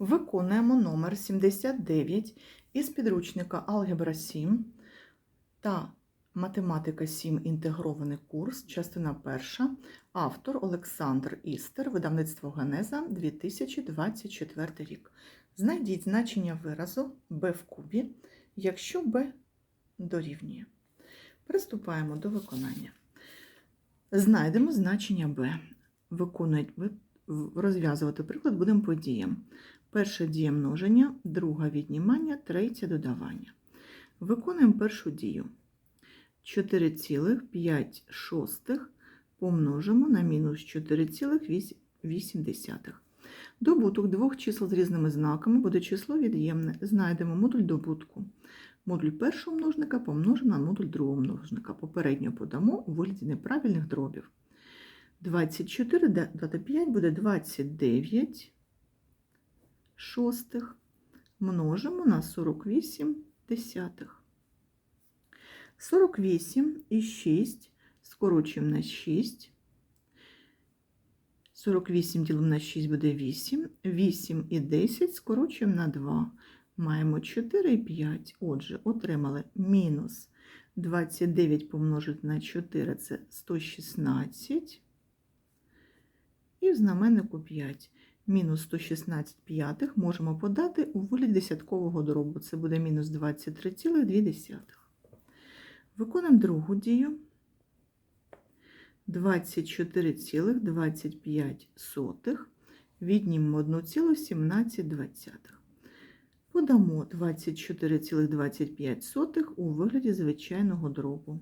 Виконуємо номер 79 із підручника Алгебра 7 та Математика 7. Інтегрований курс, частина перша. Автор Олександр Істер, видавництво Генеза 2024 рік. Знайдіть значення виразу b в кубі, якщо b дорівнює. Приступаємо до виконання. Знайдемо значення b. Виконують розв'язувати приклад будемо по діям. Перша дія множення, друга віднімання, третя додавання. Виконуємо першу дію. 4,5 помножимо на мінус 4,8. Добуток двох чисел з різними знаками буде число від'ємне. Знайдемо модуль добутку. Модуль першого множника помножимо на модуль другого множника. Попередньо подамо у вигляді неправильних дробів. 24 додати 5 буде 29 шостих. Множимо на 48 десятих. 48 і 6 скорочуємо на 6. 48 ділимо на 6 буде 8. 8 і 10 скорочуємо на 2. Маємо 4 і 5. Отже, отримали мінус 29 помножити на 4 це 116. І в знаменнику 5. Мінус 116 п'ятих можемо подати у вигляді десяткового дробу. Це буде мінус 23,2. Виконуємо другу дію. 24,25. Віднімемо 1,17. Подамо 24,25 у вигляді звичайного дробу.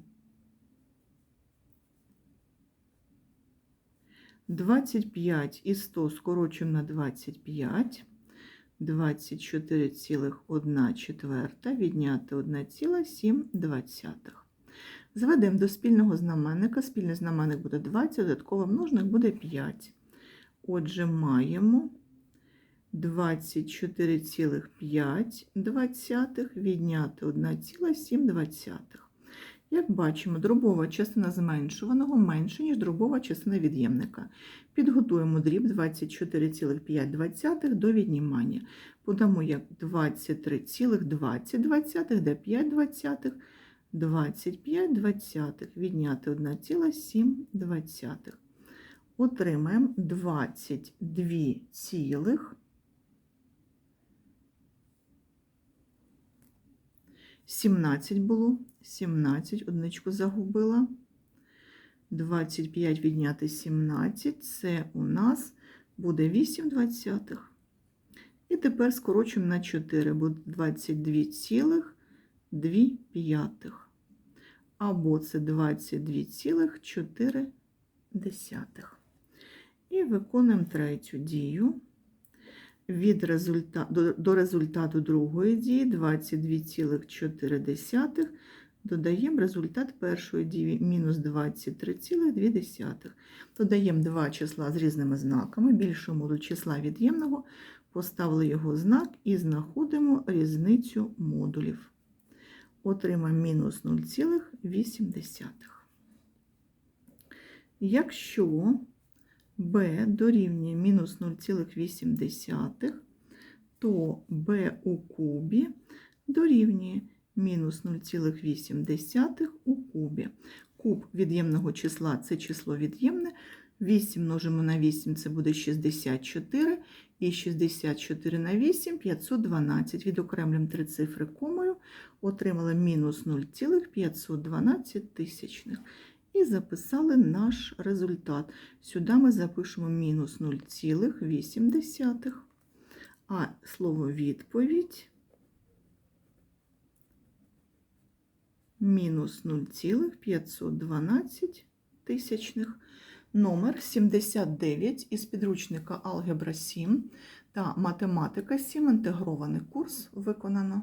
25 і 100 скорочуємо на 25. 24,1 четверта відняти 1,7. Зведемо до спільного знаменника. Спільний знаменник буде 20, додатковий множник буде 5. Отже, маємо 24,5 відняти 1,7. Як бачимо, дробова частина зменшуваного менше, ніж дробова частина від'ємника. Підготуємо дріб 24,5 до віднімання. Подамо як 23,20, де 5 двадцятих, 25 двадцятих, відняти 1,7. Отримаємо 22 цілих 17 було, 17, одничку загубила. 25 відняти 17, це у нас буде 8 двадцятих. І тепер скорочуємо на 4, буде 22,2 п'ятих. Або це 22,4. І виконуємо третю дію. Від результа... до, до результату другої дії 22,4 додаємо результат першої дії мінус 23,2. Додаємо два числа з різними знаками, більшому до числа від'ємного, поставили його знак і знаходимо різницю модулів. Отримаємо мінус 0,8. Якщо b дорівнює мінус 0,8, то b у кубі дорівнює мінус 0,8 у кубі. Куб від'ємного числа це число від'ємне. 8 множимо на 8 це буде 64. І 64 на 8 512. Відокремлюємо три цифри комою. Отримали мінус 0,512 тисячних. І записали наш результат. Сюди ми запишемо мінус 0,8. А слово відповідь мінус 0,512 тисячних. Номер 79 із підручника Алгебра 7 та Математика 7. Інтегрований курс виконано.